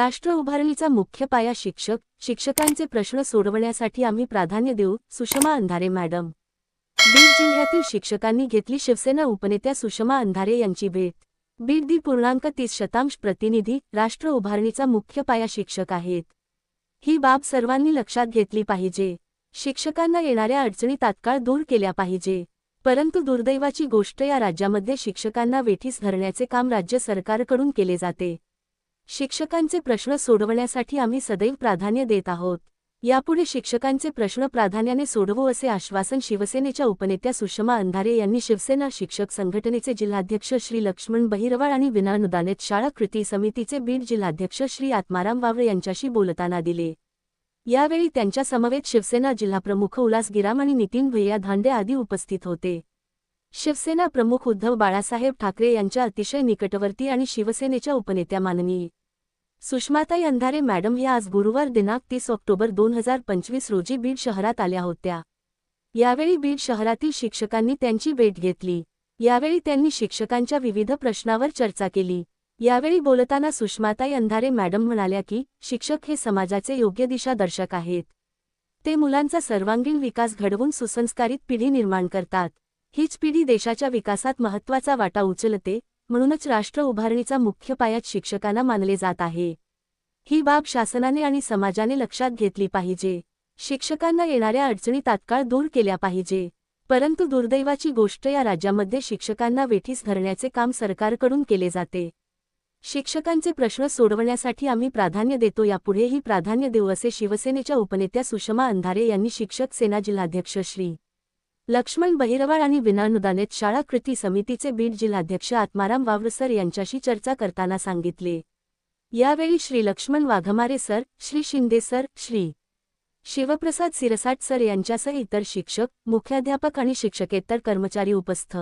राष्ट्र उभारणीचा मुख्य पाया शिक्षक शिक्षकांचे प्रश्न सोडवण्यासाठी आम्ही प्राधान्य देऊ सुषमा अंधारे मॅडम. बीड जिल्ह्यातील शिक्षकांनी घेतली शिवसेना उपनेत्या सुषमा अंधारे यांची भेट. बीड दी पूर्णांक तीस शतांश प्रतिनिधी राष्ट्र उभारणीचा मुख्य पाया शिक्षक आहेत. ही बाब सर्वांनी लक्षात घेतली पाहिजे. शिक्षकांना येणाऱ्या अडचणी तात्काळ दूर केल्या पाहिजे. परंतु दुर्दैवाची गोष्ट या राज्यामध्ये शिक्षकांना वेठीस धरण्याचे काम राज्य सरकारकडून केले जाते. शिक्षकांचे प्रश्न सोडवण्यासाठी आम्ही सदैव प्राधान्य देत आहोत. यापुढे शिक्षकांचे प्रश्न प्राधान्याने सोडवू असे आश्वासन शिवसेनेच्या उपनेत्या सुषमा अंधारे यांनी शिवसेना शिक्षक संघटनेचे जिल्हाध्यक्ष श्री लक्ष्मण बहिरवाळ आणि विनानुदानित शाळा कृती समितीचे बीड जिल्हाध्यक्ष श्री आत्माराम वावळे यांच्याशी बोलताना दिले. यावेळी त्यांच्या समवेत शिवसेना जिल्हाप्रमुख उल्हास गिराम आणि नितीन भैया धांडे आदी उपस्थित होते. शिवसेना प्रमुख उद्धव बाळासाहेब ठाकरे यांच्या अतिशय निकटवर्ती आणि शिवसेनेच्या उपनेत्या माननीय सुषमाताई अंधारे मॅडम या आज गुरुवार दिनांक तीस ऑक्टोबर दोन हजार पंचवीस रोजी बीड शहरात आल्या होत्या. यावेळी बीड शहरातील शिक्षकांनी त्यांची भेट घेतली. यावेळी त्यांनी शिक्षकांच्या विविध प्रश्नावर चर्चा केली. यावेळी बोलताना सुषमाताई अंधारे मॅडम म्हणाल्या की शिक्षक हे समाजाचे योग्य दिशादर्शक आहेत. ते मुलांचा सर्वांगीण विकास घडवून सुसंस्कारित पिढी निर्माण करतात. हीच पिढी देशाच्या विकासात महत्त्वाचा वाटा उचलते म्हणूनच राष्ट्र उभारणीचा मुख्य पायात शिक्षकांना मानले जात आहे. ही बाब शासनाने आणि समाजाने लक्षात घेतली पाहिजे. शिक्षकांना येणाऱ्या अडचणी तात्काळ दूर केल्या पाहिजे. परंतु दुर्दैवाची गोष्ट या राज्यामध्ये शिक्षकांना वेठीस धरण्याचे काम सरकारकडून केले जाते. शिक्षकांचे प्रश्न सोडवण्यासाठी आम्ही प्राधान्य देतो. यापुढेही प्राधान्य देऊ असे शिवसेनेच्या उपनेत्या सुषमा अंधारे यांनी शिक्षक सेना जिल्हाध्यक्ष श्री. लक्ष्मण बहिरवाळ आणि विनानुदानित शाळा कृती समितीचे बीड जिल्हाध्यक्ष आत्माराम वावरसर यांच्याशी चर्चा करताना सांगितले. यावेळी Shri Laxman Waghmare sir Shri Shinde sir Shri Shivprasad Sirsat sir यांच्यासह इतर शिक्षक मुख्याध्यापक आणि शिक्षकेतर कर्मचारी उपस्थ